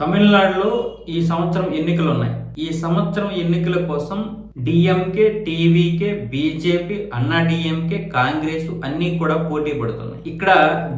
తమిళనాడులో ఈ సంవత్సరం ఎన్నికలు ఉన్నాయి. ఈ సంవత్సరం ఎన్నికల కోసం DMK TVK BJP Anna DMK Congress అన్నీ కూడా పోటీ పడుతున్నాయి. ఇక్కడ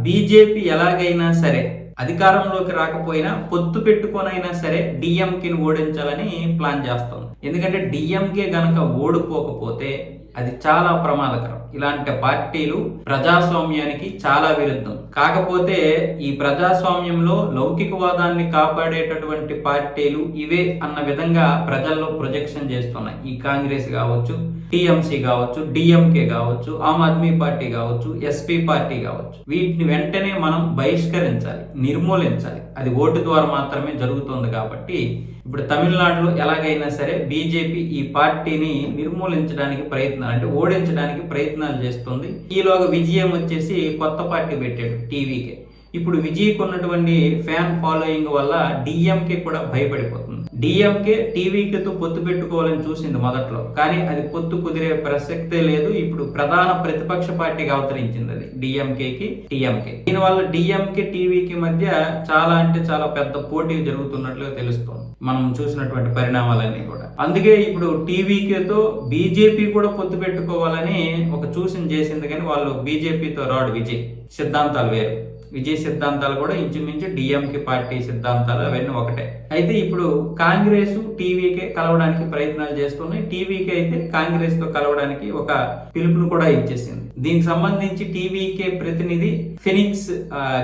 బీజేపీ ఎలాగైనా సరే అధికారంలోకి రాకపోయినా పొత్తు పెట్టుకొనైనా సరే డిఎంకేని ఓడించాలని ప్లాన్ చేస్తుంది. ఎందుకంటే డిఎంకే గనక ఓడిపోకపోతే అది చాలా ప్రమాదకరం. ఇలాంటి పార్టీలు ప్రజాస్వామ్యానికి చాలా విరుద్ధం. కాకపోతే ఈ ప్రజాస్వామ్యంలో లౌకికవాదాన్ని కాపాడేటటువంటి పార్టీలు ఇవే అన్న విధంగా ప్రజల్లో ప్రొజెక్షన్ చేస్తున్నాయి. ఈ కాంగ్రెస్ కావచ్చు టీఎంసీ కావచ్చు డిఎంకే కావచ్చు ఆమ్ ఆద్మీ పార్టీ కావచ్చు ఎస్పీ పార్టీ కావచ్చు. వీటిని వెంటనే మనం బహిష్కరించాలి నిర్మూలించాలి. అది ఓటు ద్వారా మాత్రమే జరుగుతుంది కాబట్టి ఇప్పుడు తమిళనాడులో ఎలాగైనా సరే బీజేపీ ఈ పార్టీని నిర్మూలించడానికి ప్రయత్నాలు అంటే ఓడించడానికి ప్రయత్నాలు చేస్తుంది. ఈలోగా విజయం వచ్చేసి కొత్త పార్టీ పెట్టాడు టీవీకే. ఇప్పుడు విజయ్కి ఉన్నటువంటి ఫ్యాన్ ఫాలోయింగ్ వల్ల డిఎంకే కూడా భయపడిపోతుంది. డిఎంకే టీవీకేతో పొత్తు పెట్టుకోవాలని చూసింది మొదట్లో. కానీ అది పొత్తు కుదిరే ప్రసక్తే లేదు. ఇప్పుడు ప్రధాన ప్రతిపక్ష పార్టీగా అవతరించింది అది డిఎంకేకి టీఎంకే దీనివల్ల డిఎంకే టీవీకి మధ్య చాలా అంటే చాలా పెద్ద పోటీ జరుగుతున్నట్లుగా తెలుస్తుంది. మనం చూసినటువంటి పరిణామాలన్నీ కూడా. అందుకే ఇప్పుడు టీవీకేతో బీజేపీ కూడా పొత్తు పెట్టుకోవాలని ఒక చూసిన చేసింది కానీ వాళ్ళు బీజేపీతో రాడు విజయ్. సిద్ధాంతాలు వేరు. విజయ్ సిద్ధాంతాలు కూడా ఇంచుమించు డిఎంకే పార్టీ సిద్ధాంతాలు అవన్నీ ఒకటే. అయితే ఇప్పుడు కాంగ్రెస్ టీవీకే కలవడానికి ప్రయత్నాలు చేస్తున్నాయి. టీవీకే అయితే కాంగ్రెస్తో కలవడానికి ఒక పిలుపును కూడా ఇచ్చేసింది. దీనికి సంబంధించి టీవీకే ప్రతినిధి ఫినిక్స్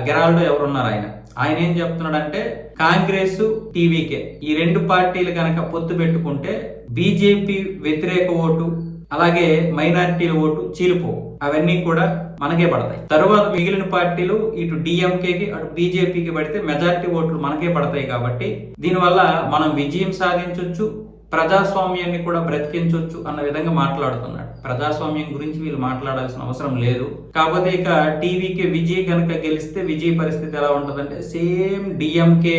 గెరాల్డో ఎవరున్నారు ఆయన? ఆయన ఏం చెప్తున్నాడంటే కాంగ్రెస్ టీవీకే ఈ రెండు పార్టీలు కనుక పొత్తు పెట్టుకుంటే బీజేపీ వ్యతిరేక ఓటు అలాగే మైనారిటీల ఓటు చీలిపో. అవన్నీ కూడా మనకే పడతాయి. తరువాత మిగిలిన పార్టీలు ఇటు డిఎంకేకి అటు బీజేపీకి పడితే మెజారిటీ ఓట్లు మనకే పడతాయి కాబట్టి దీనివల్ల మనం విజయం సాధించవచ్చు ప్రజాస్వామ్యాన్ని కూడా బ్రతికించవచ్చు అన్న విధంగా మాట్లాడుతున్నాడు. ప్రజాస్వామ్యం గురించి వీళ్ళు మాట్లాడాల్సిన అవసరం లేదు. కాకపోతే ఇక టీవీకి విజయ్ కనుక గెలిస్తే విజయ్ పరిస్థితి ఎలా ఉంటదంటే సేమ్ డిఎంకే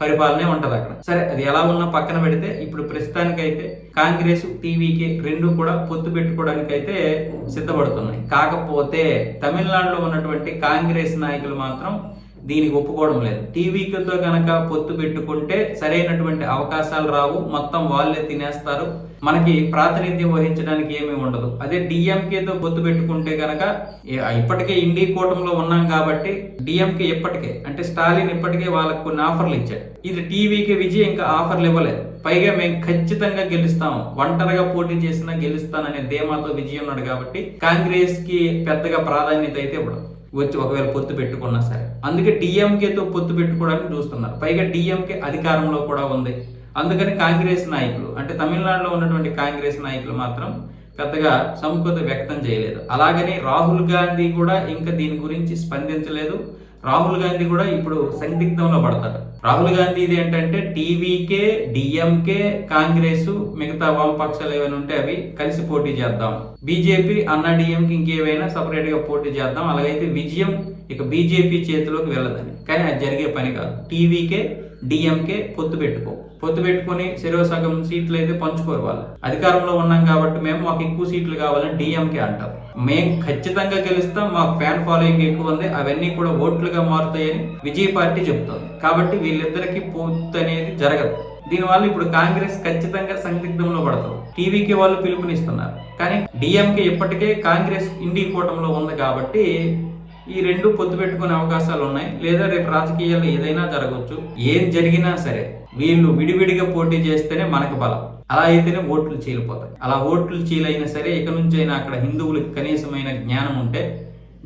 పరిపాలనే ఉంటది అక్కడ. సరే అది ఎలా ఉన్నా పక్కన పెడితే ఇప్పుడు ప్రస్తుతానికైతే కాంగ్రెస్ టీవీకి రెండు కూడా పొత్తు పెట్టుకోవడానికి అయితే సిద్ధపడుతున్నాయి. కాకపోతే తమిళనాడులో ఉన్నటువంటి కాంగ్రెస్ నాయకులు మాత్రం దీనికి ఒప్పుకోవడం లేదు. టీవీతో కనుక పొత్తు పెట్టుకుంటే సరైనటువంటి అవకాశాలు రావు. మొత్తం వాళ్ళే తినేస్తారు. మనకి ప్రాతినిధ్యం వహించడానికి ఏమీ ఉండదు. అదే డిఎంకేతో పొత్తు పెట్టుకుంటే కనుక ఇప్పటికే ఇండి కూటమిలో ఉన్నాం కాబట్టి డిఎంకే ఇప్పటికే అంటే స్టాలిన్ ఇప్పటికే వాళ్ళకు కొన్ని ఆఫర్లు ఇచ్చాడు. ఇది టీవీకి విజయ్ ఇంకా ఆఫర్లు ఇవ్వలేదు. పైగా మేము ఖచ్చితంగా గెలుస్తాము ఒంటరిగా పోటీ చేసినా గెలుస్తాననే ధీమాతో విజయం ఉన్నాడు కాబట్టి కాంగ్రెస్కి పెద్దగా ప్రాధాన్యత అయితే ఇవ్వడం. వచ్చి ఒకవేళ పొత్తు పెట్టుకున్నా సరే. అందుకే డిఎంకేతో పొత్తు పెట్టుకోవడానికి చూస్తున్నారు. పైగా డిఎంకే అధికారంలో కూడా ఉంది. అందుకని కాంగ్రెస్ నాయకులు అంటే తమిళనాడులో ఉన్నటువంటి కాంగ్రెస్ నాయకులు మాత్రం పెద్దగా సముఖత వ్యక్తం చేయలేదు. అలాగని రాహుల్ గాంధీ కూడా ఇంకా దీని గురించి స్పందించలేదు. రాహుల్ గాంధీ కూడా ఇప్పుడు సందిగ్ధంలో పడతారు. రాహుల్ గాంధీ ఇది ఏంటంటే టీవీకే డిఎంకే కాంగ్రెస్ మిగతా వామపక్షాలు ఏమైనా ఉంటే అవి కలిసి పోటీ చేద్దాం. బీజేపీ అన్నా డిఎంకి ఇంకేవైనా సపరేట్గా పోటీ చేద్దాం. అలాగైతే విజయం ఇక బీజేపీ చేతిలోకి వెళ్ళదని. కానీ అది జరిగే పని కాదు. టీవీకే డిఎంకే పొత్తు పెట్టుకో. పొత్తు పెట్టుకొని చెరవ సగం సీట్లు అయితే పంచుకోరు వాళ్ళు. అధికారంలో ఉన్నాం కాబట్టి మేము మాకు ఎక్కువ సీట్లు కావాలని డిఎంకే అంటారు మేము ఖచ్చితంగా గెలుస్తాం మాకు ఫ్యాన్ ఫాలోయింగ్ ఎక్కువ ఉంది అవన్నీ కూడా ఓట్లుగా మారుతాయని విజయ్ పార్టీ చెబుతోంది కాబట్టి వీళ్ళిద్దరికి పొత్తు అనేది జరగదు. దీనివల్ల ఇప్పుడు కాంగ్రెస్ ఖచ్చితంగా సందిగ్ధంలో పడతారు టీవీకి వాళ్ళు పిలుపునిస్తున్నారు. కానీ డిఎంకే ఇప్పటికే కాంగ్రెస్ ఇండి కూటమిలో ఉంది కాబట్టి ఈ రెండు పొత్తు పెట్టుకునే అవకాశాలు ఉన్నాయి. లేదా రేపు రాజకీయాల్లో ఏదైనా జరగవచ్చు. ఏం జరిగినా సరే వీళ్ళు విడివిడిగా పోటీ చేస్తేనే మనకు బలం. అలా అయితేనే ఓట్లు చీలిపోతాయి. అలా ఓట్లు చీలైనా సరే ఇక నుంచి అయినా అక్కడ హిందువులకు కనీసమైన జ్ఞానం ఉంటే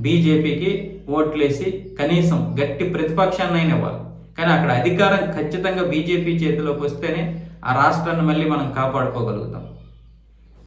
బీజేపీకి ఓట్లేసి కనీసం గట్టి ప్రతిపక్షాన్ని అయిన ఇవ్వాలి. కానీ అక్కడ అధికారం ఖచ్చితంగా బీజేపీ చేతిలోకి వస్తేనే ఆ రాష్ట్రాన్ని మళ్ళీ మనం కాపాడుకోగలుగుతాం.